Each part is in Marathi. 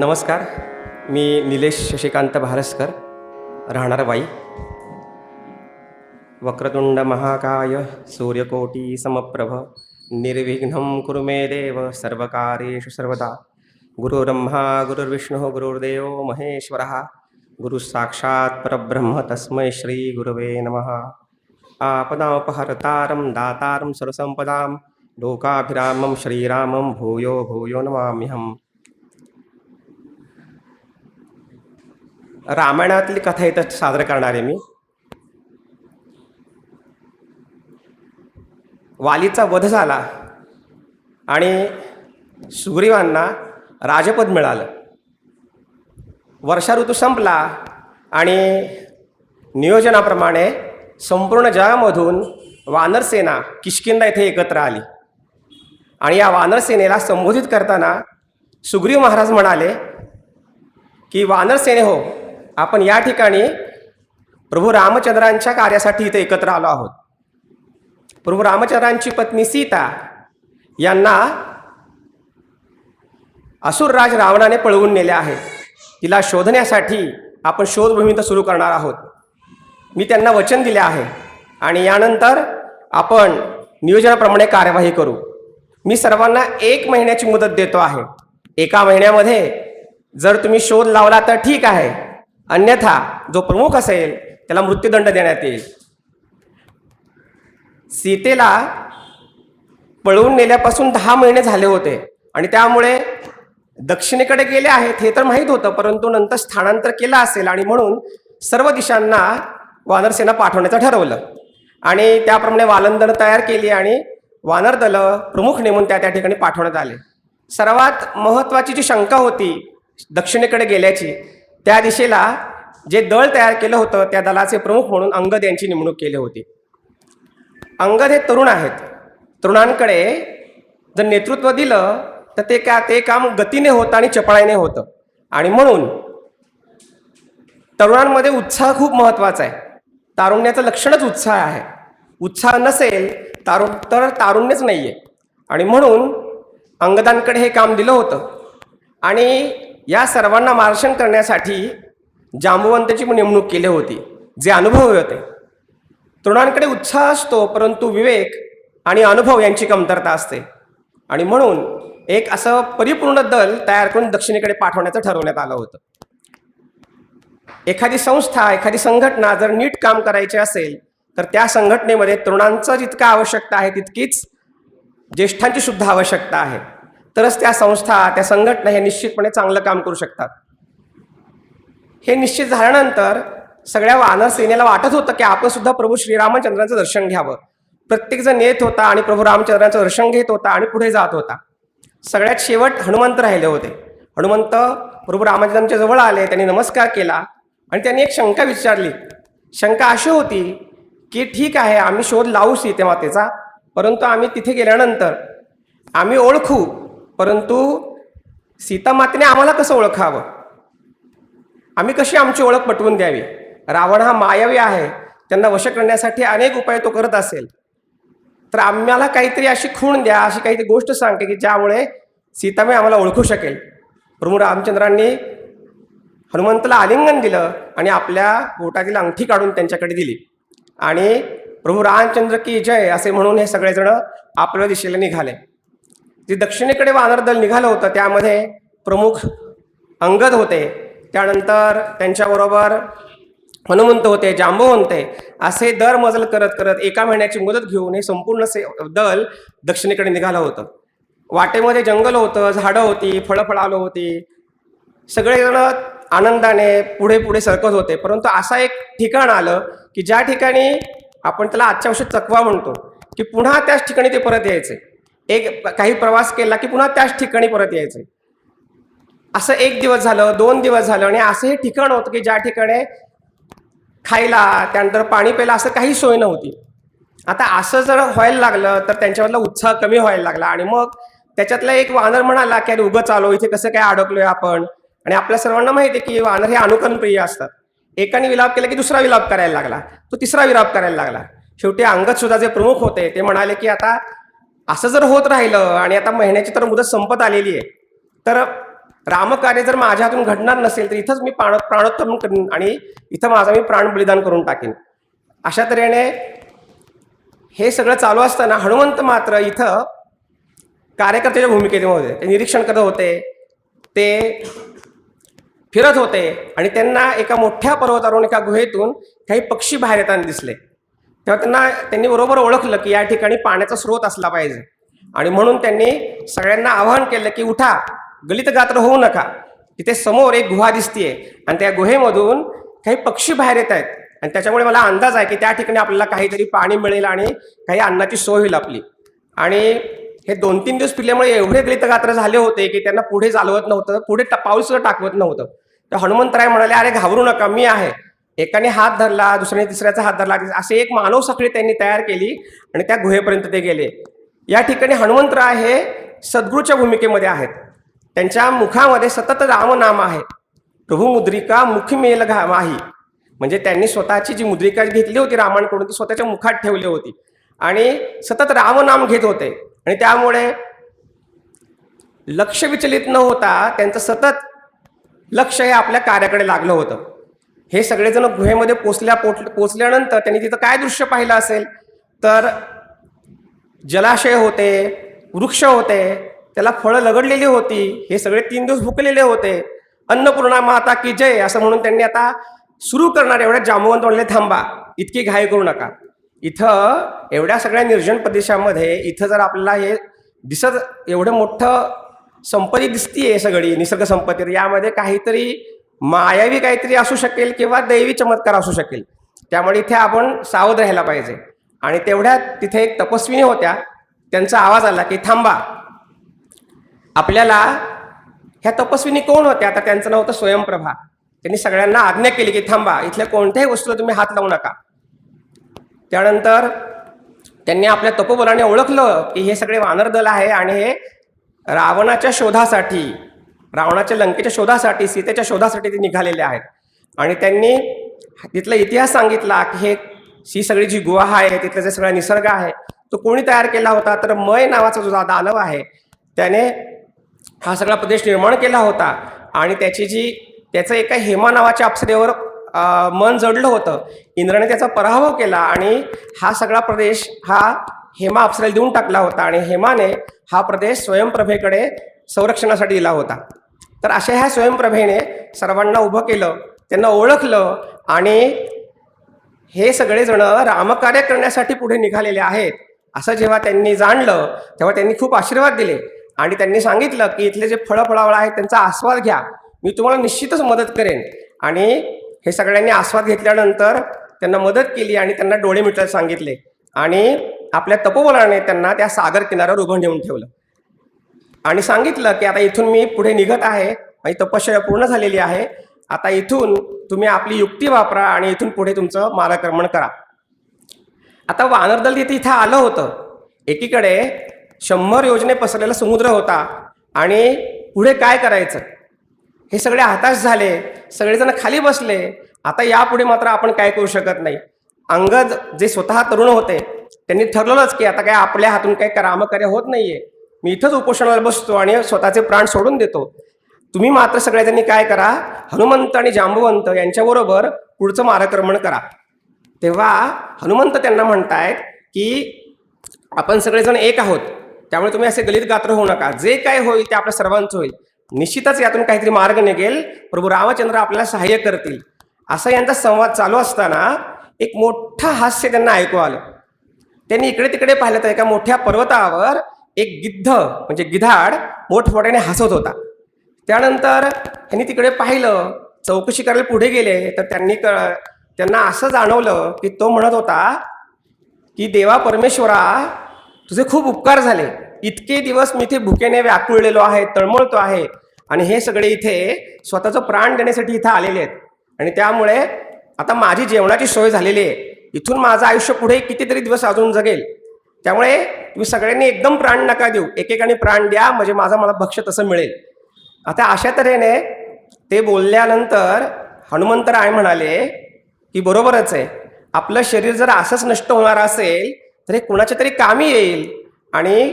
नमस्कार. मी निलेश शशिकांत भारसकर राहणार वाई. वक्रतुंड महाकाय सूर्यकोटी समप्रभ निर्विघ्नं कुरु मे देव सर्वकारेषु सर्वदा. गुरुर्ब्रह्मा गुरुर्विष्णुः गुरुर्देवो महेश्वरः गुरुसाक्षात् परब्रह्म तस्मै श्रीगुरवे नमः. आपदापहर्तारं दातारं सर्वसम्पदां लोकाभिरामं श्रीरामं भूयो भूयो नमाम्यहम्. रामायणातली कथा इथं सादर करणार आहे मी. वालीचा वध झाला आणि सुग्रीवांना राजपद मिळालं. वर्षा ऋतू संपला आणि नियोजनाप्रमाणे संपूर्ण जगामधून वानरसेना किष्किंदा येथे एकत्र आली. आणि या वानरसेनेला संबोधित करताना सुग्रीव महाराज म्हणाले की वानरसेने हो आपण या ठिकाणी प्रभू रामचंद्रांच्या कार्यासाठी इथे एकत्र आलो आहोत. प्रभू रामचंद्रांची पत्नी सीता यांना असुरराज रावणाने पळवून नेले आहे. तिला शोधण्यासाठी आपण शोधभूमी सुरू करणार आहोत. मी त्यांना वचन दिले आहे आणि यानंतर आपण नियोजनाप्रमाणे कार्यवाही करू. मी सर्वांना एक महिन्याची मुदत देतो आहे. एका महिन्यामध्ये जर तुम्ही शोध लावला तर ठीक आहे. अन्यथा जो प्रमुख असेल त्याला मृत्यूदंड देण्यात येईल. सीतेला पळवून नेल्यापासून दहा महिने झाले होते आणि त्यामुळे दक्षिणेकडे गेले आहेत हे तर माहीत होतं परंतु नंतर स्थानांतर केलं असेल आणि म्हणून सर्व दिशांना वानरसेना पाठवण्याचं ठरवलं. आणि त्याप्रमाणे वालंदनं तयार केली आणि वानर दल प्रमुख नेमून त्या त्या ठिकाणी पाठवण्यात आले. सर्वात महत्त्वाची जी शंका होती दक्षिणेकडे गेल्याची त्या दिशेला जे दळ तयार केलं होतं त्या दलाचे प्रमुख म्हणून अंगद यांची नेमणूक केली होती. अंगद हे तरुण आहेत. तरुणांकडे जर नेतृत्व दिलं तर ते का ते काम गतीने होतं आणि चपळाईने होतं. आणि म्हणून तरुणांमध्ये उत्साह खूप महत्त्वाचा आहे. तारुण्याचं लक्षणच उत्साह आहे. उत्साह नसेल तारुण तर तारुण्यच नाही आहे आणि म्हणून अंगदांकडे हे काम दिलं होतं. आणि या सर्वांना मार्गदर्शन करण्यासाठी जांबवंताची नेमणूक केली होती जे अनुभवी होते. तरुणांकडे उत्साह असतो परंतु विवेक आणि अनुभव यांची कमतरता असते. आणि म्हणून एक असं परिपूर्ण दल तयार करून दक्षिणेकडे पाठवण्याचं ठरवण्यात आलं होतं. एखादी संस्था एखादी संघटना जर नीट काम करायचे असेल तर त्या संघटनेमध्ये तरुणांचं जितकं आवश्यकता आहे तितकीच ज्येष्ठांची सुद्धा आवश्यकता आहे. तरच त्या संस्था त्या संघटना हे निश्चितपणे चांगलं काम करू शकतात. हे निश्चित झाल्यानंतर सगळ्या वानर सेनेला वाटत होतं की आपण सुद्धा प्रभू श्रीरामचंद्रांचं दर्शन घ्यावं. प्रत्येकजण येत होता आणि प्रभू रामचंद्रांचं दर्शन घेत होता आणि पुढे जात होता. सगळ्यात शेवट हनुमंत राहिले होते. हनुमंत प्रभू रामचंद्रांच्या जवळ आले त्यांनी नमस्कार केला आणि त्यांनी एक शंका विचारली. शंका अशी होती की ठीक आहे आम्ही शोध लावू सीते मातेचा परंतु आम्ही तिथे गेल्यानंतर आम्ही ओळखू परंतु सीतामातेने आम्हाला कसं ओळखावं? आम्ही कशी आमची ओळख पटवून द्यावी? रावण हा मायावी आहे. त्यांना वश करण्यासाठी अनेक उपाय तो करत असेल. तर आम्हाला काहीतरी अशी खूण द्या अशी काहीतरी गोष्ट सांगते की ज्यामुळे सीतामय आम्हाला ओळखू शकेल. प्रभू रामचंद्रांनी हनुमंतला आलिंगन दिलं आणि आपल्या बोटातील अंगठी काढून त्यांच्याकडे दिली. आणि प्रभू रामचंद्र की जय असे म्हणून हे सगळेजण आपल्या दिशेला निघाले. जे दक्षिणेकडे वानर दल निघालं होतं त्यामध्ये प्रमुख अंगद होते. त्यानंतर त्यांच्याबरोबर हनुमंत होते जांबवंते असे दर मजल करत करत एका महिन्याची मुदत घेऊन हे संपूर्ण से दल दक्षिणेकडे निघालं होतं. वाटेमध्ये जंगल होतं झाडं होती फळं फळालं होती. सगळेजण आनंदाने पुढे पुढे सरकत होते. परंतु असा एक ठिकाण आलं की ज्या ठिकाणी आपण त्याला आजच्या वर्षी चकवा म्हणतो की पुन्हा त्याच ठिकाणी ते परत यायचे. एक काही प्रवास केला की पुन्हा त्याच ठिकाणी परत यायचं असं एक दिवस झालं दोन दिवस झालं आणि असं हे ठिकाण होतं की ज्या ठिकाणी खायला त्यानंतर पाणी प्यायला असं काही सोय नव्हती. आता असं जर व्हायला लागलं तर त्यांच्यामधला उत्साह कमी व्हायला लागला आणि मग त्याच्यातला एक वानर म्हणाला की अरे उगं चालो इथे कसं काय अडकलोय आपण? आणि आपल्या सर्वांना माहिती आहे की वानर हे अनुकरणप्रिय असतात. एकाने विलाप केला की दुसरा विलाप करायला लागला. तो तिसरा विलाप करायला लागला. शेवटी अंगद सुद्धा जे प्रमुख होते ते म्हणाले की आता असं जर होत राहिलं आणि आता महिन्याची तर मुदत संपत आलेली आहे तर रामकार्य जर माझ्या हातून घडणार नसेल तर इथंच मी प्राण प्राणोत्तम करीन आणि इथं माझा मी प्राण बलिदान करून टाकेन. अशा तऱ्हेने हे सगळं चालू असताना हनुमंत मात्र इथं कार्यकर्त्याच्या भूमिकेमध्ये ते निरीक्षण करत होते ते फिरत होते आणि त्यांना एका मोठ्या पर्वतावरून एका गुहेतून काही पक्षी बाहेर येताना दिसले. तेव्हा त्यांना त्यांनी बरोबर ओळखलं की या ठिकाणी पाण्याचा स्रोत असला पाहिजे. आणि म्हणून त्यांनी सगळ्यांना आवाहन केलं की उठा गलित गात्र होऊ नका. तिथे समोर एक गुहा दिसतीये आणि त्या गुहेमधून काही पक्षी बाहेर येत आहेत. आणि त्याच्यामुळे मला अंदाज आहे की त्या ठिकाणी आपल्याला काहीतरी पाणी मिळेल आणि काही अन्नाची सोय होईल आपली. आणि हे दोन तीन दिवस पिल्यामुळे एवढे गलित गात्र झाले होते की त्यांना पुढे चालवत नव्हतं पुढे ट- पाऊल सुद्धा टाकवत नव्हतं. तर हनुमंतराय म्हणाले अरे घाबरू नका मी आहे. एकाने हात धरला दुसऱ्याने तिसऱ्याचा हात धरला असे एक मानव साखळी त्यांनी तयार केली आणि त्या गुहेपर्यंत ते गेले. या ठिकाणी हनुमंतराय हे सद्गुरूच्या भूमिकेमध्ये आहेत. त्यांच्या मुखामध्ये सतत रामनाम आहे. प्रभू मुद्रिका मुखमेल मेल माही. म्हणजे त्यांनी स्वतःची जी मुद्रिका घेतली होती रामांकडून ती स्वतःच्या मुखात ठेवली होती. आणि सतत रामनाम घेत होते. आणि त्यामुळे लक्ष विचलित न होता त्यांचं सतत लक्ष हे आपल्या कार्याकडे लागलं होतं. हे सगळेजण गुहेमध्ये पोचल्या पोट पोचल्यानंतर त्यांनी तिथं काय दृश्य पाहिलं असेल? तर जलाशय होते वृक्ष होते त्याला फळं लगडलेली होती हे सगळे तीन दिवस भुकलेले होते. अन्नपूर्णा माता की जय असं म्हणून त्यांनी आता सुरू करणार एवढ्या जांबवंत म्हणले थांबा इतकी घाई करू नका. इथं एवढ्या सगळ्या निर्जन प्रदेशामध्ये इथं जर आपल्याला हे दिसत एवढं मोठं संपत्ती दिसतीये सगळी निसर्ग संपत्ती तर यामध्ये काहीतरी मायावी काहीतरी असू शकेल किंवा दैवी चमत्कार असू शकेल. त्यामुळे इथे आपण सावध राहायला पाहिजे. आणि तेवढ्यात तिथे एक तपस्विनी होत्या. त्यांचा आवाज आला की थांबा. आपल्याला ह्या तपस्विनी कोण होत्या? आता त्यांचं नाव होतं स्वयंप्रभा. त्यांनी सगळ्यांना आज्ञा केली की थांबा. इथल्या कोणत्याही वस्तूला तुम्ही हात लावू नका. त्यानंतर त्यांनी आपल्या तपोबलाने ओळखलं की हे सगळे वानर दल आहे आणि हे रावणाच्या शोधासाठी रावणाच्या लंकेच्या शोधासाठी सीतेच्या शोधासाठी ते निघालेले आहेत. आणि त्यांनी तिथला इतिहास सांगितला की हे ही सगळी जी गुहा आहे तिथला जे सगळा निसर्ग आहे तो कोणी तयार केला होता? तर मय नावाचा जो दानव आहे त्याने हा सगळा प्रदेश निर्माण केला होता. आणि त्याची जी त्याचं एका हेमा नावाच्या अप्सरेवर मन जडलं होतं. इंद्राने त्याचा पराभव केला आणि हा सगळा प्रदेश हा हेमा अप्सरेला देऊन टाकला होता आणि हेमाने हा प्रदेश स्वयंप्रभेकडे संरक्षणासाठी दिला होता. तर अशा ह्या स्वयंप्रभेने सर्वांना उभं केलं त्यांना ओळखलं आणि हे सगळेजण रामकार्य करण्यासाठी पुढे निघालेले आहेत. असं जेव्हा त्यांनी जाणलं तेव्हा त्यांनी खूप आशीर्वाद दिले आणि त्यांनी सांगितलं की इथले जे फळं फळावळ आहेत त्यांचा आस्वाद घ्या. मी तुम्हाला निश्चितच मदत करेन. आणि हे सगळ्यांनी आस्वाद घेतल्यानंतर त्यांना मदत केली आणि त्यांना डोळे मिटायला सांगितले. आणि आपल्या तपोबलाने त्यांना त्या सागर किनाऱ्यावर उभं नेऊन ठेवलं. आणि सांगितलं की आता इथून मी पुढे निघत आहे. माझी तपश्चर्या पूर्ण झालेली आहे. आता इथून तुम्ही आपली युक्ती वापरा आणि इथून पुढे तुमचं मार्गक्रमण करा. आता वानरदल तिथे इथं आलं होतं. एकीकडे शंभर योजने पसरलेला समुद्र होता. आणि पुढे काय करायचं? हे सगळे हताश झाले. सगळेजण खाली बसले. आता यापुढे मात्र आपण काय करू शकत नाही. अंगद जे स्वतः तरुण होते त्यांनी ठरवलंच की आता काय आपल्या हातून काही करामकार्य होत नाहीये. मी इथंच उपोषणाला बसतो आणि स्वतःचे प्राण सोडून देतो. तुम्ही मात्र सगळ्याजणी काय करा? हनुमंत आणि जांबवंत यांच्याबरोबर पुढचं मार्गक्रमण करा. तेव्हा हनुमंत त्यांना म्हणतायत की आपण सगळेजण एक आहोत. त्यामुळे तुम्ही असे गलित गात्र होऊ नका. जे काय होईल ते आपल्या सर्वांचं होईल. निश्चितच यातून काहीतरी मार्ग निघेल. प्रभू रामचंद्र आपल्याला सहाय्य करतील. असा यांचा संवाद चालू असताना एक मोठं हास्य त्यांना ऐकू आलं. त्यांनी इकडे तिकडे पाहिलं तर एका मोठ्या पर्वतावर एक गिद्ध म्हणजे गिधाड मोठमोठ्याने हसत होता. त्यानंतर त्यांनी तिकडे पाहिलं चौकशी करायला पुढे गेले तर त्यांनी क त्यांना असं जाणवलं की तो म्हणत होता की देवा परमेश्वरा तुझे खूप उपकार झाले. इतके दिवस मी इथे भुकेने व्याकुळलेलो आहे तळमळतो आहे आणि हे सगळे इथे स्वतःचं प्राण देण्यासाठी इथं आलेले आहेत. आणि त्यामुळे आता माझी जेवणाची सोय झालेली आहे. इथून माझं आयुष्य पुढे कितीतरी दिवस अजून जगेल. त्यामुळे तुम्ही सगळ्यांनी एकदम प्राण नका देऊ. एकेकाने प्राण द्या म्हणजे माझा मला भक्ष तसं मिळेल. आता अशा तऱ्हेने ते बोलल्यानंतर हनुमंतराय म्हणाले की बरोबरच आहे. आपलं शरीर जर असंच नष्ट होणार असेल तर हे कुणाच्या तरी कामी येईल. आणि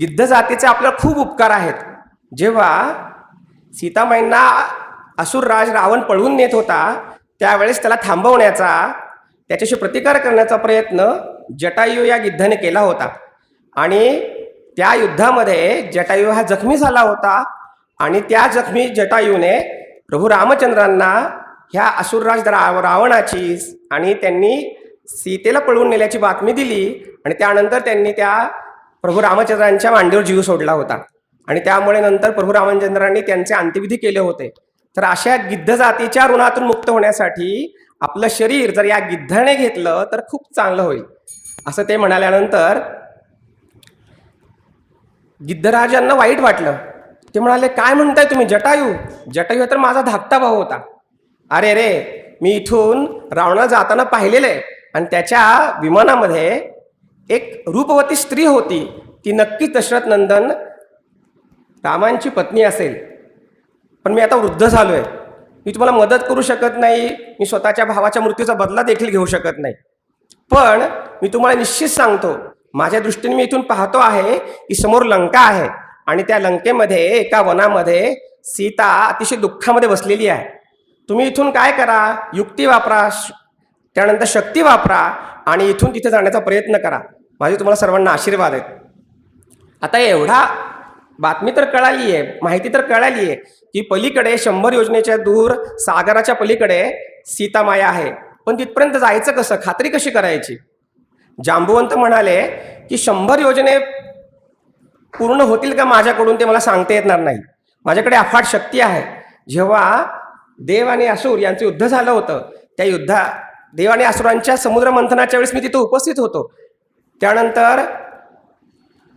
गिद्ध जातीचे आपल्याला खूप उपकार आहेत. जेव्हा सीतामाईंना असुरराज रावण पळवून नेत होता त्यावेळेस त्याला थांबवण्याचा त्याच्याशी प्रतिकार करण्याचा प्रयत्न जटायू या गिद्धाने केला होता. आणि त्या युद्धामध्ये जटायू हा जखमी झाला होता आणि त्या जखमी जटायूने प्रभू रामचंद्रांना ह्या असुरराज रा रावणाची आणि त्यांनी सीतेला पळवून नेल्याची बातमी दिली आणि त्यानंतर त्यांनी त्या प्रभू रामचंद्रांच्या मांडीवर जीव सोडला होता. आणि त्यामुळे नंतर प्रभू रामचंद्रांनी त्यांचे अंत्यविधी केले होते. तर अशा गिद्ध जातीच्या ऋणातून मुक्त होण्यासाठी आपलं शरीर जर या गिद्धाने घेतलं तर खूप चांगलं होईल. असं ते म्हणाल्यानंतर गिद्धराजांना वाईट वाटलं. ते म्हणाले काय म्हणताय तुम्ही जटायू? जटायू तर माझा धाकटा भाऊ होता. अरे रे मी इथून रावणा जाताना पाहिलेलं आहे. आणि त्याच्या विमानामध्ये एक रूपवती स्त्री होती. ती नक्की दशरथ नंदन रामांची पत्नी असेल. पण मी आता वृद्ध झालो आहे मी तुम्हाला मदत करू शकत नाही मी स्वतःच्या भावाच्या मृत्यूचा बदला देखील घेऊ शकत नाही. पण मी तुम्हाला निश्चित सांगतो माझ्या दृष्टीने मी इथून पाहतो आहे की समोर लंका आहे आणि त्या लंकेमध्ये एका वनामध्ये सीता अतिशय दुःखामध्ये बसलेली आहे. तुम्ही इथून काय करा? युक्ती वापरा श- त्यानंतर शक्ती वापरा आणि इथून तिथे जाण्याचा प्रयत्न करा. माझे तुम्हाला सर्वांना आशीर्वाद आहेत. आता एवढा बातमी तर कळाली आहे माहिती तर कळाली आहे की पलीकडे शंभर योजनेच्या दूर सागराच्या पलीकडे सीतामाया आहे. पण तिथपर्यंत जायचं कसं? खात्री कशी करायची? जांबुवंत म्हणाले की शंभर योजने पूर्ण होतील का माझ्याकडून ते मला सांगता येणार नाही. माझ्याकडे अफाट शक्ती आहे. जेव्हा देव आणि असुर यांचं युद्ध झालं होतं त्या युद्धा देव आणि असुरांच्या समुद्र मंथनाच्या वेळेस मी तिथे उपस्थित होतो. त्यानंतर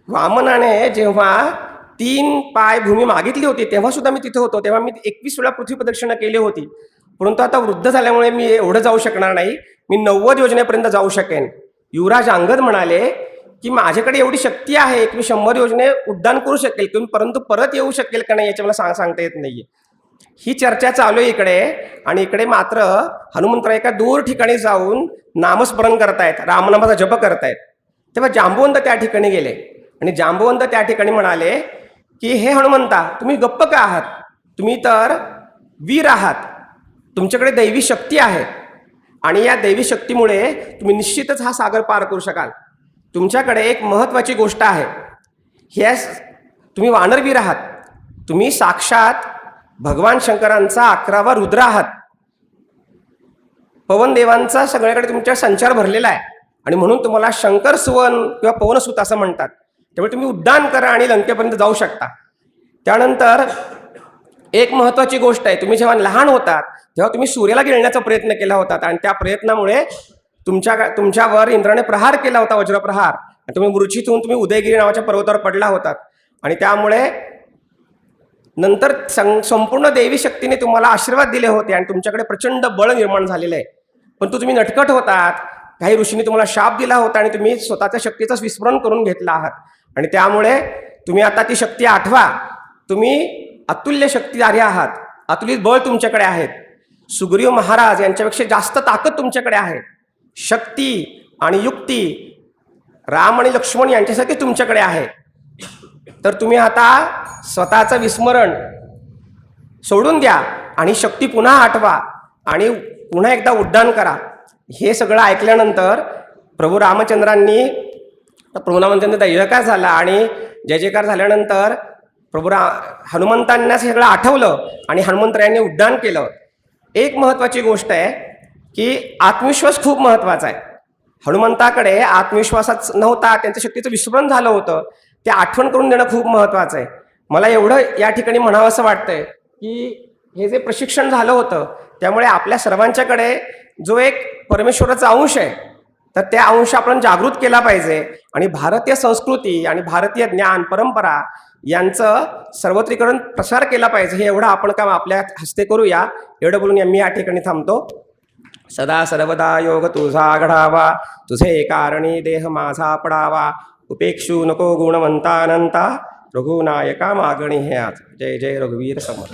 वामनाने जेव्हा तीन पाय भूमी मागितली होती तेव्हा सुद्धा मी तिथे होतो. तेव्हा मी एकवीस वेळा पृथ्वी प्रदक्षिणा केली होती. परंतु आता वृद्ध झाल्यामुळे मी एवढं जाऊ शकणार नाही. मी नव्वद योजनेपर्यंत जाऊ शकेन. युवराज अंगद म्हणाले की माझ्याकडे एवढी शक्ती आहे की मी शंभर योजने उड्डाण करू शकेल किंवा परंतु परत येऊ शकेल का नाही याचे मला सांग सांगता येत नाहीये. ही चर्चा चालू आहे इकडे आणि इकडे मात्र हनुमंतराव एका दूर ठिकाणी जाऊन नामस्मरण करतायत. रामनामाचा जप करतायत. तेव्हा जांबुवंत त्या ठिकाणी गेले आणि जांबुवंत त्या ठिकाणी म्हणाले की हे हनुमंता तुम्ही गप्प का आहात? तुम्ही तर वीर आहात. तुमच्याकडे दैवी शक्ती आहे. आणि या दैवी शक्तीमुळे तुम्ही निश्चितच हा सागर पार करू शकाल. तुमच्याकडे एक महत्त्वाची गोष्ट आहे. ह्या तुम्ही वानरवीर आहात. तुम्ही साक्षात भगवान शंकरांचा अकरावा रुद्र आहात. पवनदेवांचा सगळ्याकडे तुमच्या संचार भरलेला आहे. आणि म्हणून तुम्हाला शंकर सुवन किंवा पवनसूत असं म्हणतात. त्यामुळे तुम्ही उड्डाण करा आणि लंकेपर्यंत जाऊ शकता. त्यानंतर एक महत्त्वाची गोष्ट आहे तुम्ही जेव्हा लहान होतात तेव्हा तुम्ही सूर्याला गिळण्याचा प्रयत्न केला होता आणि त्या प्रयत्नामुळे तुमच्या तुमच्यावर इंद्राने प्रहार केला होता वज्रप्रहार. आणि तुम्ही मृचीतून होऊन तुम्ही उदयगिरी नावाच्या पर्वतावर पडला होतात. आणि त्यामुळे नंतर संपूर्ण देवी शक्तीने तुम्हाला आशीर्वाद दिले होते आणि तुमच्याकडे प्रचंड बळ निर्माण झालेलं आहे. पण तुम्ही नटकट होतात काही ऋषीने तुम्हाला शाप दिला होता आणि तुम्ही स्वतःच्या शक्तीचाच विस्मरण करून घेतला आहात. आणि त्यामुळे तुम्ही आता ती शक्ती आठवा. तुम्ही अतुल्य शक्तीधारी आहात. अतुलित बळ तुमच्याकडे आहेत. सुग्रीव महाराज यांच्यापेक्षा जास्त ताकद तुमच्याकडे आहे. शक्ती आणि युक्ती राम आणि लक्ष्मण यांच्यासाठी तुमच्याकडे आहे. तर तुम्ही आता स्वतःचं विस्मरण सोडून द्या आणि शक्ती पुन्हा आठवा आणि पुन्हा एकदा उड्डाण करा. हे सगळं ऐकल्यानंतर प्रभू रामचंद्रांनी प्रभू रामचंद्र दैवकार झाला. आणि जय जयकार झाल्यानंतर प्रभू रा हनुमंतांना हे सगळं आठवलं आणि हनुमंतरायांनी उड्डाण केलं. एक महत्त्वाची गोष्ट आहे की आत्मविश्वास खूप महत्त्वाचा आहे. हनुमंताकडे आत्मविश्वासाच नव्हता त्यांच्या शक्तीचं विस्मरण झालं होतं. ते आठवण करून देणं खूप महत्त्वाचं आहे. मला एवढं या ठिकाणी म्हणावं असं वाटतंय की हे जे प्रशिक्षण झालं होतं त्यामुळे आपल्या सर्वांच्याकडे जो एक परमेश्वराचा अंश आहे तर त्या अंश आपण जागृत केला पाहिजे. आणि भारतीय संस्कृती आणि भारतीय ज्ञान परंपरा यांचं सर्वत्रीकरण प्रसार केला पाहिजे. हे एवढं आपण काम आपल्या हस्ते करूया. एवढं बोलून मी या ठिकाणी थांबतो. सदा सर्वदा योग तुझा घडावा. तुझे कारणी देह माझा पडावा. उपेक्षू नको गुणवंता अनंता रघुनायका मागणी हे आज. जय जय रघुवीर समर्थ